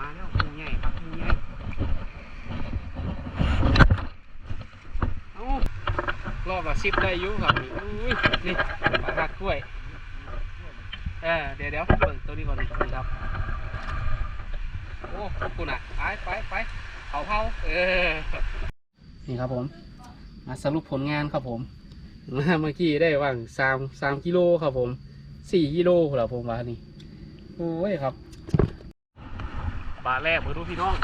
มาแล้วมูใหญ่ครับหมูใหญ่เอารอบละสิบได้อยู่ครับนี่อุ้ยนี่ปลาหักกล้วยเออเดี๋ยวเดี๋ยวเบิ่งตัวนี้ก่อนนี่ครับโอ้คุณอะไปไปไปเผาเผาเออนี่ครับผมมาสรุปผลงานครับผมเมื่อกี้ได้ว่างสามสามกิโลครับผมสี่กิโลครับผมว่านี่โอ้ยครับ บาแรกมาดูพี่น้อง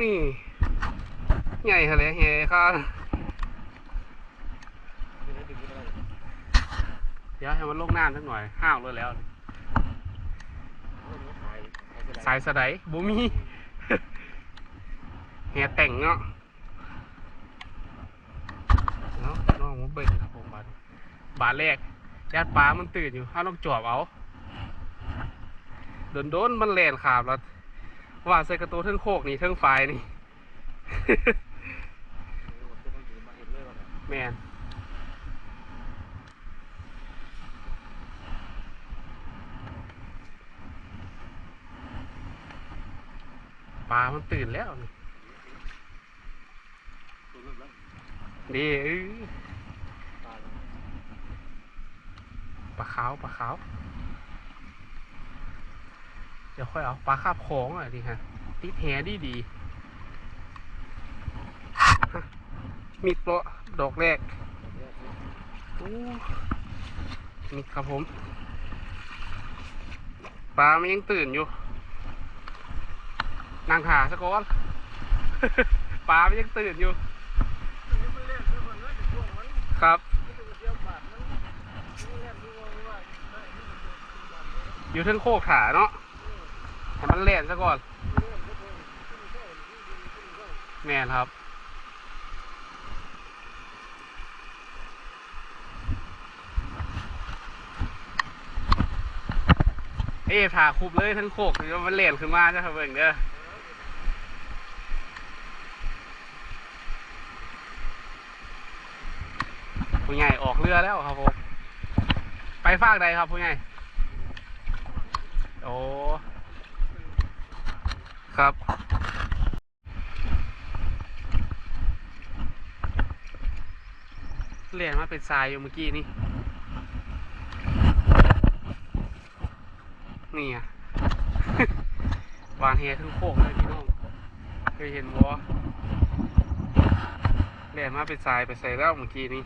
นี่ใหญ่ทะเลใหญ่ค่ะเดี๋ยวให้มันลงน้ำสักหน่อยห้าวเลยแล้ว สายสไดบ่มีแหแต่งเนาะเนาะน้องผมเบิ่งครับผมบาดบาแรกญาติปลามันตื่นอยู่ถ้าลองจอบเอาโดนโดนมันแลนขาบแล้วว่าใส่กระตูเทิงโคกนี่เทิงไฟนี่ แมนปลามันตื่นแล้วนี่ดีเอ้ย ปลาขาวปลาขาว เดี๋ยวค่อยเอาปลาคาบของอะดิฮะติดแหดีดีมีดเปลาะดอกแรกอู้นี่ครับผม ปลามันยังตื่นอยู่นั่งหาสะก้อน ปลามันยังตื่นอยู่ ครับ อยู่เทั้งโคกขาเนาะให้มันเล่นซะก่อน แม่นครับ เอ้ถ่าคุบเลยทั้งโคกเดี๋ยวมันเล่นขึ้นมาจะครับเบิ่งเด้อผู้ใหญ่ออกเรือแล้วครับผม ไปฟากใดครับผู้ใหญ่ อ้ครับ เรียนมาเป็นทรายอยู่เมื่อกี้นี่ นี่อะ วานเฮทั้งโคกเลยพี่น้อง เคยเห็นวัวเรียนมาเป็นทรายไปใส่แล้วเมื่อกี้นี้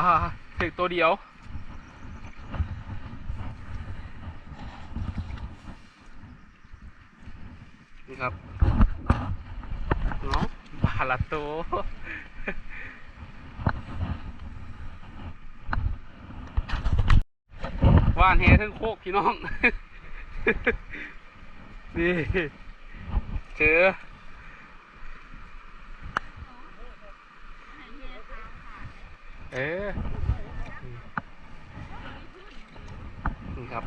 อ่าถึงตัวเดียวนี่ครับเนาะบาละตัวว่านเฮทั้งโคกพี่น้อง นี่เจอ เออนี่ ครับ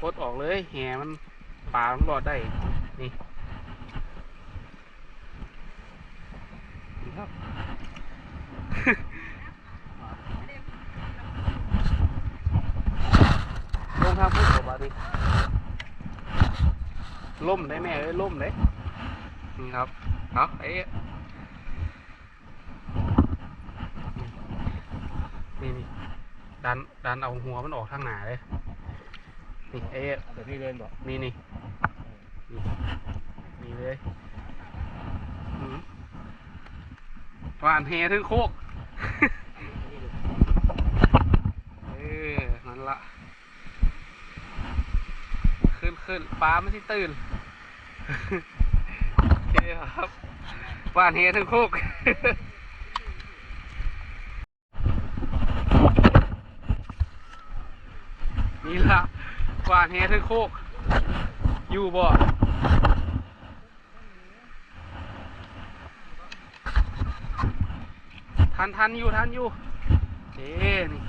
ปลดออกเลยแหมันปลามันรอดได้ นี่นี่ครับ ลงทางพูดกับบาดิล่มได้แม่เอ้ยล่มเลยนี่ครับ เอาไอ้ นี่นี่ ดันดันเอาหัวมันออกทางหนาเลย นี่เอ๊ะเดี๋ยวพี่เดินบอกนี่นี่นี่นี่เลยอืมหวานเฮถึงโคก เออนั่นละ ขึ้นขึ้นปลาไม่ที่ตื่นโอเคครับหวานเฮถึงโคก หวานแฮทึงโคก อยู่บ่ทันทันอยู่ทันอยู่เอ๊นี่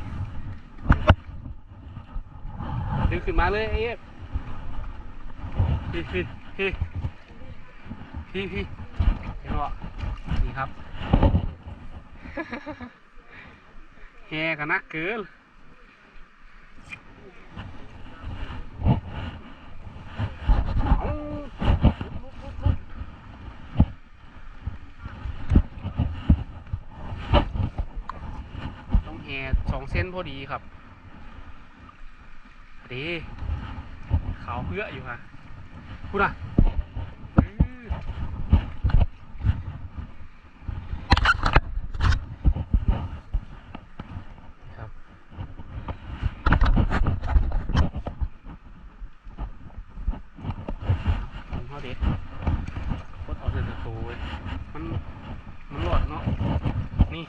ดึงขึ้นมาเลยเอ๊ะพี่พี่พี่พี่พี่เห็นบ่นี่ครับแฮกันนักเกินเอาต้องแฮสอง เส้นพอดีครับดีขาวเพื่ออยู่ฮะคุณอะอื้อครับ มันเขาเด็กโคตรเอาเดินตะตูเว้ยมัน มันหลอดเนาะ นี่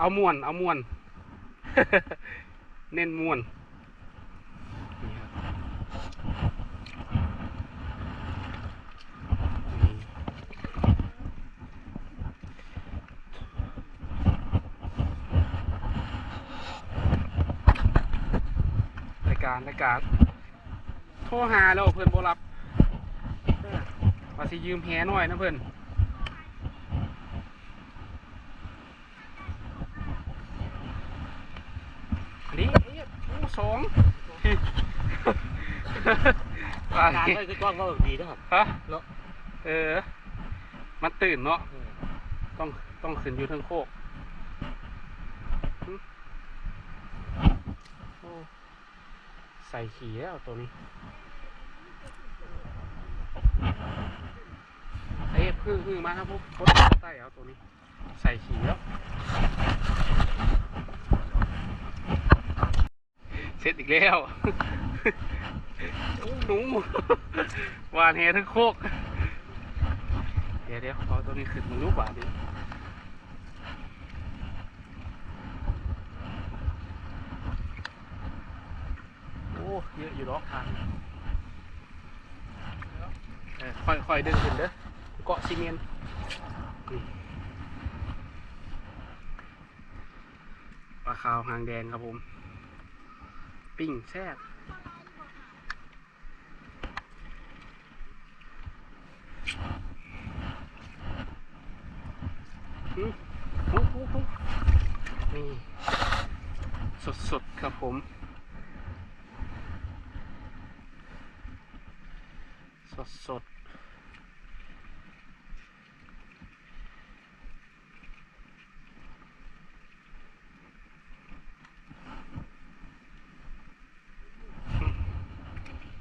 เอามวน เอามวน เน้นมวนนี่ครับนี่รายการรายการโทรหาแล้วเพื่อนโบรับเออว่าสิยืมแฮหน่อยนะเพื่อนนี้เอ้ยโอ้ สองว่าการไงได้คือกล้องก็ดีนะครับ ฮะเนาะ เออ มันตื่นเนาะ ต้องต้องขึ้นอยู่เทั้งโคกหึโอ้ใส่ขี่แล้วตัวนี้เอ้ยพึ่งพึ่งมาครับพวกพดใส่เอาตัวนี้ ใส่ขี่แล้ว เสร็จอีกแล้วหนูหวานแหทั้งโคก เดี๋ยวเดี๋ยวเอาตัวนี้ขึ้นมาลูกหวานดิโอ้เยอะอยู่หรอกทางค่อยค่อยดึงขึ้นเด้อเกาะซีเมนต์ปลาขาวหางแดงครับผม ปิ้งแซ่บอืมโอ้โหโอ้นี่สดๆครับผม สดๆ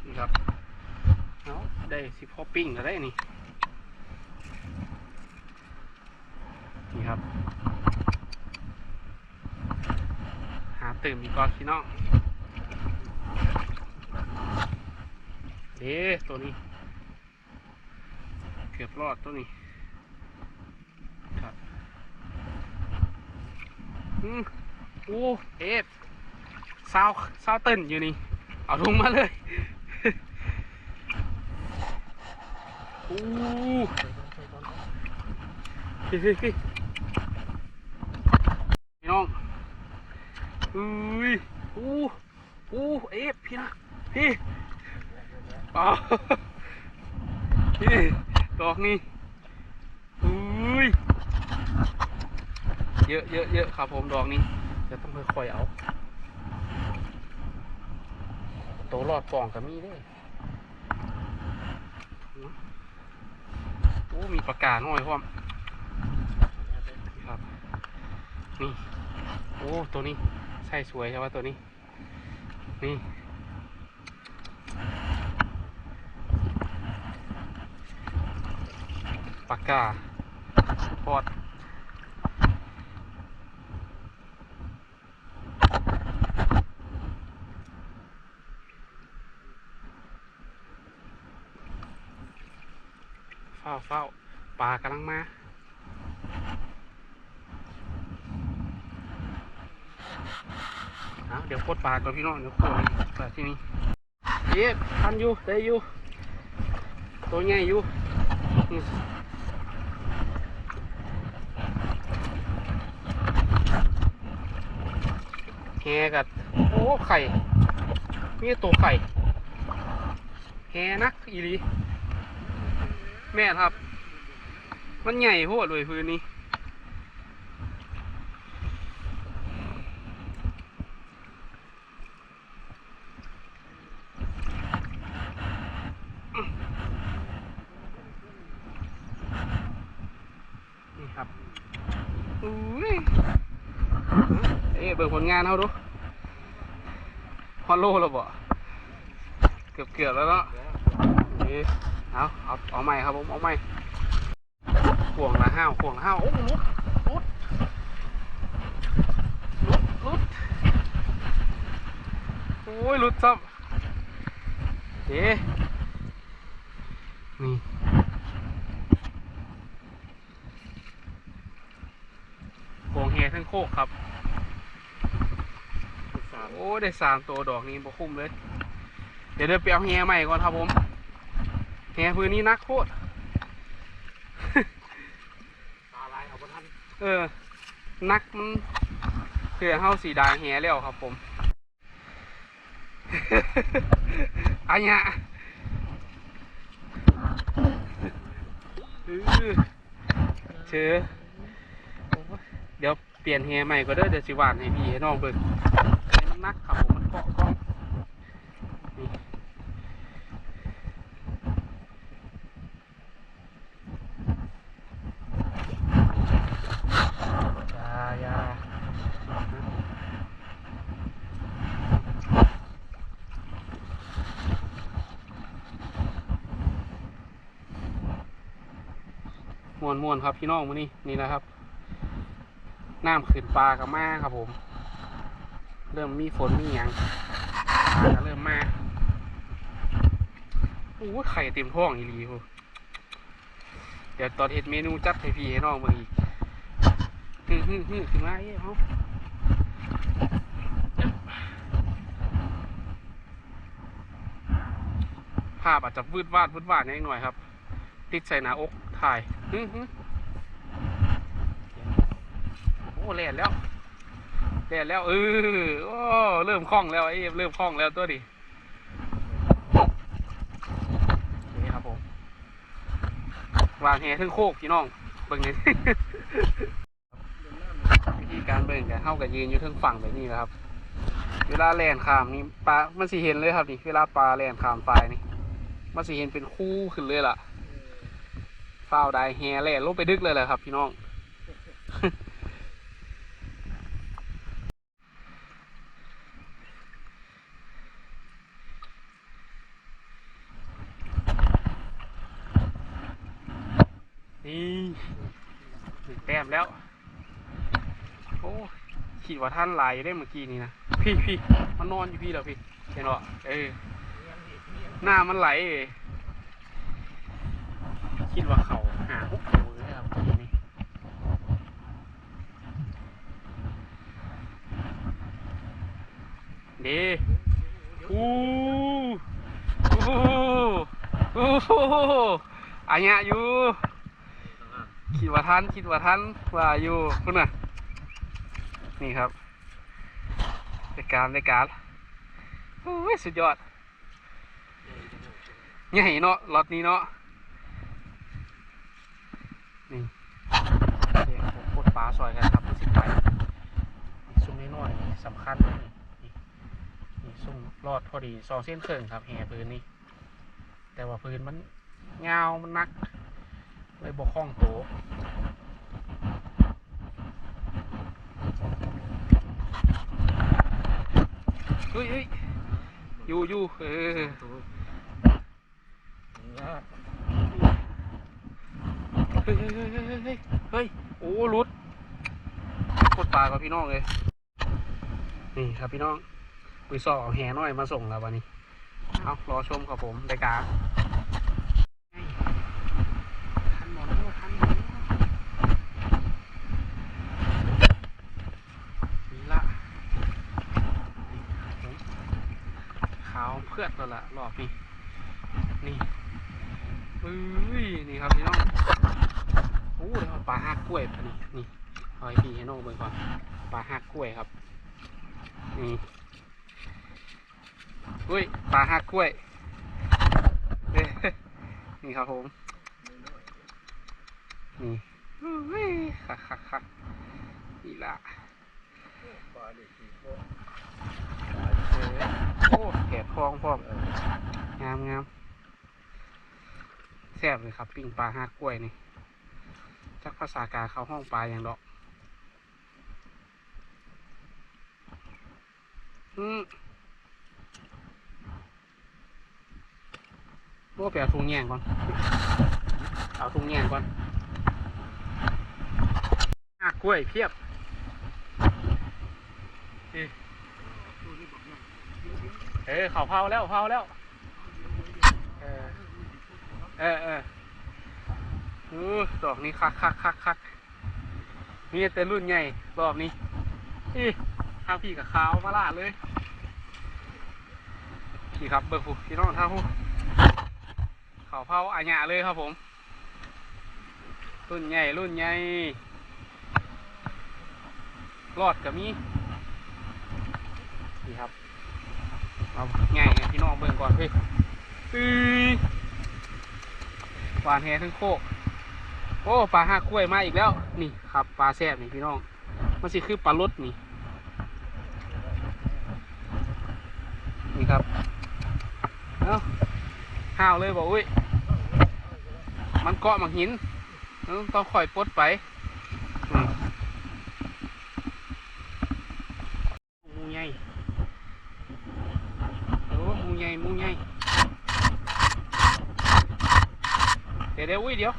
นี่ครับ เอาได้ สิพอปิ้งก็ได้นี่ นี่ครับ หาตื่มอีกก่อนพี่น้องเด้ตัวนี้ เกือบรอดตัวนี้ครับอืมโอ้เอฟซาวซาวเต้นอยู่นี่ เอาลงมาเลย โอ้พี่พี่พี่พี่น้องอุ้ยอู้อู้เอฟพี่นะพี่อ๋อพี่ดอกนี้อุ้ยเยอะเยอะเยอะครับผมดอกนี้จะต้องค่อยๆเอาโตรอดป่องกับมีด้โอ้ มีประกาศห้อยพร้อมครับ นี่ โอ้ ตัวนี้ใช่สวยใช่ไหมตัวนี้ นี่ปากกาพอดเฝ้าเฝ้า ปลากำลังมาเอาเดี๋ยวโคตรปลาก่อนพี่น้องเดี๋ยวโคตรปลาที่นี่เอ๊ะทันอยู่ได้อยู่ตัวใหญ่อยู่แฮกัดโอ้ไข่นี่ตัวไข่แฮนักอีหลีแม่ครับ มันใหญ่โหดเลยพื้นนี้นี่ครับอุ้ยเอ๊ะเบิ่งผลงานเขาดูฮอลโลแล้วบ่เกือบเกือบแล้วเนาะนี่เอาเอาเอาใหม่ครับผม เอาใหม่ ห่วงละห้าวห่วงละห้าวโอ้ลุดลุดลุดลุดโอ้ยลุดซ้ำเอ๊ะนี่โขงแฮทั้งโคกครับโอ้ได้สามตัวดอกนี้บ่คุ้มเลย เดี๋ยวเดินไปเอาแฮใหม่ก่อนครับผมแฮพื้นนี้นักโคตรอะไรเอาบนท่าน เออ นักมันเพื่อเฮาสีดาแหแล้วครับผมอันเนี้ยเชื่อเดี๋ยวเปลี่ยนแฮใหม่ก็เด้อเดี๋ยวสิวานให้พี่ให้น้องเบิ่งให้มันนักครับผมมันเกาะกล้องนี่อยาอยาม่ วนมวนครับพี่น้องมือนี้นี่นะครับน้ำขึ้นปลากับมาครับผม เริ่มมีฝนมีหยังปลาก็เริ่มมาโอ้ไข่เต็มท้องอีหลีโหเดี๋ยวตอนเห็ดเมนูจัดให้พี่ให้น้องเบิ่งอีกฮึ่ฮึ่ฮึ่ถึงมาเอ้เขาภาพอาจจะวืดวาดวืดวาดนิดหน่อยครับติดใส่หน้าอกถ่าย โอ้แล่นแล้วเล่นแล้วเออโอ้เริ่มคล่องแล้วไอ้เริ่มคล่องแล้วตัวดินี่ครับผมวางแหทึ่งโคกพี่น้องเบิ่งนี่วิธีการเบิ่งกันเข้ากับยืนอยู่ทึ่งฝั่งแบบนี้นะครับ เวลาแล่นขามนี่ปลามันสิเห็นเลยครับนี่เวลาปลาแล่นขามปลายนี่มันสิเห็นเป็นคู่ขึ้นเลยล่ะ ฝ้าได้แฮแล่ลงไปดึกเลยแหละครับพี่น้อง นี่ถึงแต้มแล้ว โอ้ขีดว่าท่านลายอยู่ได้เมื่อกี้นี่นะ พี่พี่มันนอนอยู่พี่แล้วพี่ เห็นหรอเออ หน้ามันไหลเอ คิดว่าเขาหาพวกเขาเลยครับทีนี้เดีอู้อู้อู้อันเนี้ยอยู่คิดว่าท่านคิดว่าท่านว่าอยู่คุณน่ะ นี่ครับรายการรายการโอ้ยสุดยอดใหญ่เนาะล็อตนี้เนาะ นี่โอเคผมกดปลาซอยกันครับสิบไปนี่ซุ้มน้อยๆสำคัญเลยนี่นี่ซุ้มรอดพอดีสองเส้นครึ่งครับแห่พื้นนี่แต่ว่าพื้นมันเงามันนักเลยบกคล้องโตเฮ้ยเฮ้ยอยู่อยู่เออ ฮ้ยเฮ้ยโอ้รุดโคตรปลากับพี่น้องเลยนี่ครับพี่น้องปุยซอเอาแหน้อยมาส่งแล้ววันนี้เอารอชมครับผมรายการเพื่อนตัวละรอบนี้นี่อุ้ยนี่ครับพี่น้อง โอ้ปลาหักกล้วยอันนี้นี่คอยพี่ให้น้องเบิ่งก่อนปลาหักกล้วยครับนี่อุ้ยปลาหักกล้วยนี่ครับผมนี่เฮ้คักคักคักนี่ละโอ้แกะคลองพร้อมงามงามแซ่บเลยครับ ปิ้งปลาหักกล้วยนี่ จักภาษากาเข้าห้องปลาอย่างดอกอืมโม่เปียทุงแยงก่อน เอาทุงแยงก่อนอากล้วยเพียบเอ้เขาเผาแล้วเผาแล้ว เออ เออเออ ดอกนี้คักคักคักคักมีแต่รุ่นใหญ่รอบนี้อีข้าพี่กับขาวมาลาดเลยพี่ครับเบอร์ฟูพี่น้องท่าหูเขาวเผาอาญาเลยครับผม รุ่นใหญ่รุ่นใหญ่รอดกับมีนี่ครับเอาง่ายพี่น้องเบิ่งก่อนเฮ้ยปีวานแหทั้งโคก โอ้ปลาห้ากล้วยมาอีกแล้ว นี่ครับปลาแซ่บนี่พี่น้อง มันสิคือปลาลดนี่ นี่ครับ เอ้าห้าวเลยบอกอุ้ย มันเกาะหมักหิน ต้องค่อยปลดไปมูใหญ่โอ้มูใหญ่มูใหญ่เดี๋ยวเดี๋ยวอุ้ยเดี๋ยว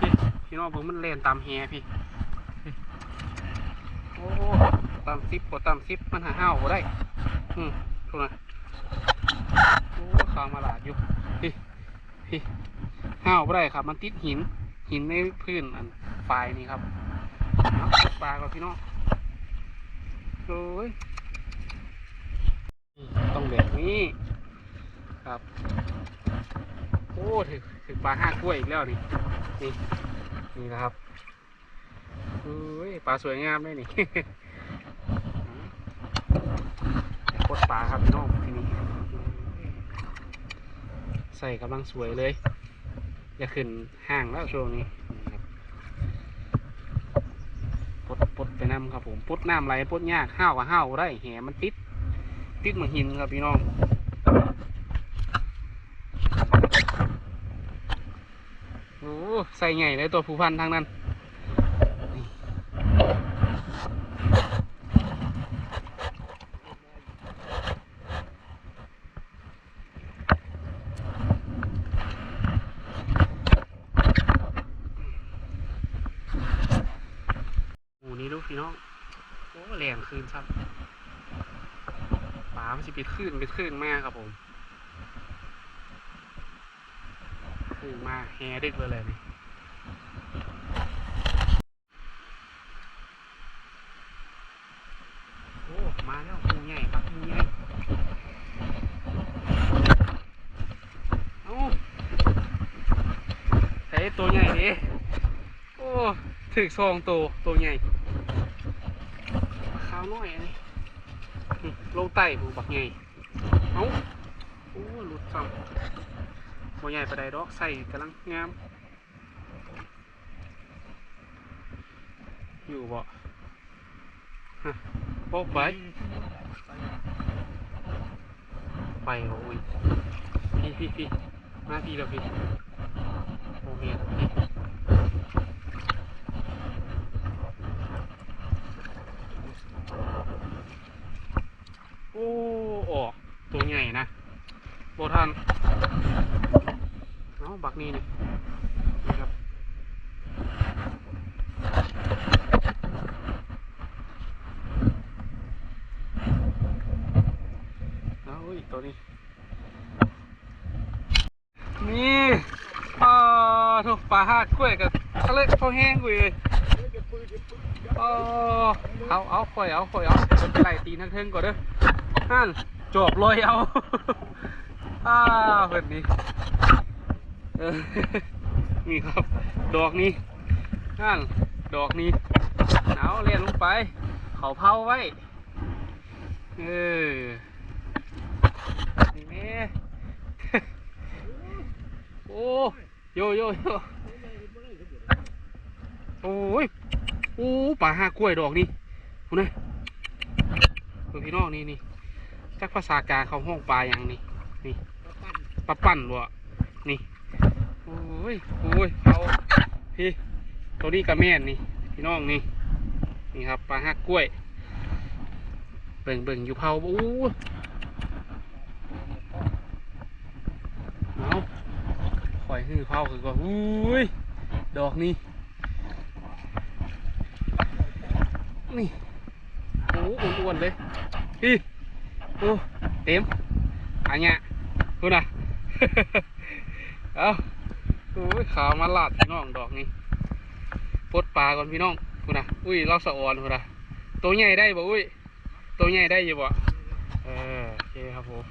พี่พี่น้องผมมันเล่นตามแฮพี่โอ้ตามซิปกดตามซิปมันหาเห่าวบ่ได้อืมถูกนะโอ้ขามาหลาดอยู่พี่พี่ห่าวบ่ได้ครับ มันติดหิน หินในพื้นอันปายนี่ครับปลาครับพี่น้องโอ้ยต้องแบบนี้ครับ โอ้ถึกถึกปลาห้ากล้วยอีกแล้วนี่ นี่นี่นะครับเอ้ยปลาสวยงามเลยนี่โคตรปลาครับพี่น้องที่นี่ใส่กำลังสวยเลยจะขึ้นห้างแล้วช่วงนี้ปดปดไปน้ำครับผมปดน้ำไหลปดยากห้าวกับห้าวได้แหมันติด ติดเหมือนหินครับพี่น้อง ใส่ไงญ่ได้ตัวผู้พันทางนั้นหมูนี้ดูพี่น้องโอ้แรงคืนครับป่ามันจะปิดขึ้นปิดขึ้นมากครับผมขึ้นมาแฮดึกเลย มาแล้วหมูใหญ่ครับมูใหญ่เอ้าใส่ตัวใหญ่ดิโอ้ถือซองตัวตัวใหญ่ขาวน้อยเลยลงไต่หมูบักใหญ่เอ้าโอ้หลุดซ้ำตัวใหญ่ประไดดอกใส่กำลังงาม อยู่บ่ popeye bay ôi phi phi phi ma phi là phi ô mẹ phi ô ồ ตัวใหญ่นะโบทันเนาะบักนี่นี่นะครับ ตัวนี้ นี่อ่าทุกปลาหาดกล้วยกับทะเลพอแห้งกูเลยอ๋อเอาเอาข่อยเอาข่อยเอาจะไปไล่ตีนทั้งเทิงก่อนเด้อนั่นจบลอยเอาอ่าเพิ่นนี่เออนี่ครับ ดอกนี้นั่นดอกนี้เอาเลียนลงไป เขาเผาไว้ เออ โอ้โยโยโยโอ้ยโอ้ป่าหากล้วยดอกนี่คุณนะเพื่อนพี่น้องนี่นี่จักภาษากลางเขาห้องปลาอย่างนี้นี่ปลาปั่นวะนี่โอ้ยโอ้ยเขาพี่ตัวนี้กระแม่นนี่พี่น้องนี่นี่ครับปลาหักกล้วย เบิ่งเบิ่งอยู่เผาโอ้ยเอาค อยฮือเผาคือก็อุ้ยดอกนี้นี่โอ้อ้วนๆเลยพี่โอ้เต็มอันเนี้ยพูดนะเอ้าโอ้ยขาวมาลาดพี่น้องดอกนี้ปดปลาก่อนพี่น้องพูดนะอุ้ยเราสะออนพูดนะตัวใหญ่ได้บ่อุ้ยตัวใหญ่ได้อยู่บ่เออโอเคครับผม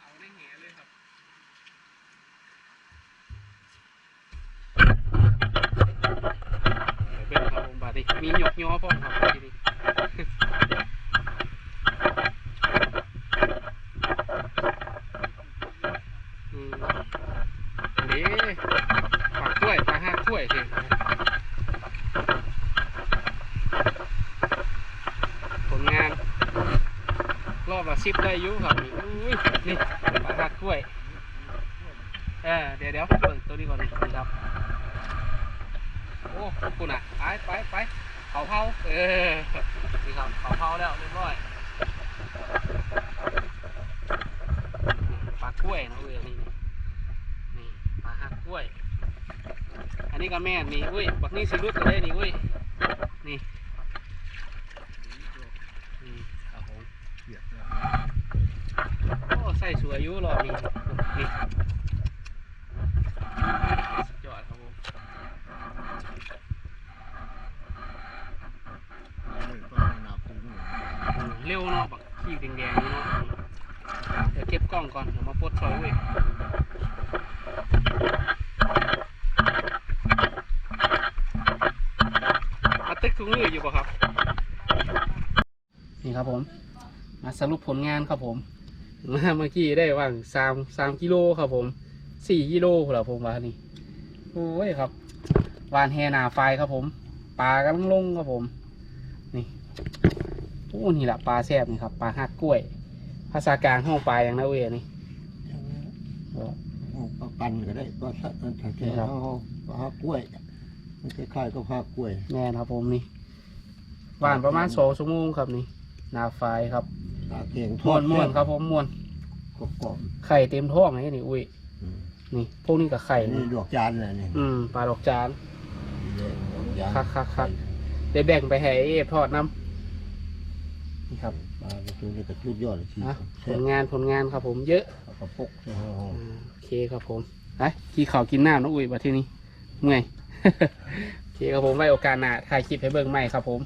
เอาในแหเลยครับ เบิ่งครับผมบาดนี้มีห ย้อพร้อมครับทีนี้นี่ปลากล้วยปลาห้ากล้วยสิผลงาน รอบละสิบได้ยุ่ครับนี่อุ้ยนี่ปลาห้ากล้วยเออเดี๋ยวเดี๋ยวเบิ่งตัวนี้ก่อนครับ โอ้คุณอะ ไปไปไป เผาเผาเออนี่ครับเผาเผาแล้วเรียบร้อยปลากล้วยนะเว้ยนี่นี่ปลาหักกล้วย อันนี้ก็แม่นี่อุ้ยบักนี่สิรุดเลยนี่อุ้ยนี่นี่ครับผมเปียกนะโอ้ใส่สวยอยู่รอบนี้นี่สุดยอดครับผม ไม่ต้องหนาคุ้ง อืม เร็วเนาะบักขี้แดงๆนี่เนาะเดี๋ยวเก็บกล้องก่อนเดี๋ยวมาปลดซอยเว้ยมาตึกถุงมืออยู่ป่ะครับ นี่ครับผม มาสรุปผลงานครับผมมาเมื่อกี้ได้ว่างสามสามกิโลครับผมสี่กิโลเหรอผมว่านี่โอ้ยครับวานแฮนาไฟครับผมปลากำลังลงครับผมนี่โอ้นี่แหละปลาแซ่บนี่ครับปลาหักกล้วย ภาษากลางห้องปลาอย่างนะเวยนี่ปลาปันก็ได้ปลาสัตว์นั่นแท้ๆเขาปลากล้วยมันคล้ายๆกับผ้ากล้วยแน่นครับผมนี่วานประมาณสองชั่วโมงครับนี่นาไฟครับเก่งทม้อวดนม้วนครับผมม้วนกรอบไข่เต็มท้องเลยนี่อุ้ยนี่พวกนี้กับไข่นี่ดอกจานน่ะนี่อืมปลาดอกจานดอกคักคักคักได้แบ่งไปให้เอฟทอดน้ำ นี่ครับปลาตัวนี้ก็ชุดยอดเลยชีอะผแซ่ลบงานผลงานครับผมเยอะปลากระปกใช่ไหมอ่าโอเคครับผมไปกี่ข่าวกินน้ำน้องอุ้ยมาที่นี่เมื่อย โอเคครับผมไว้โอกาสหน้าถ่ายคลิปให้เบิ่งใหม่ครับผม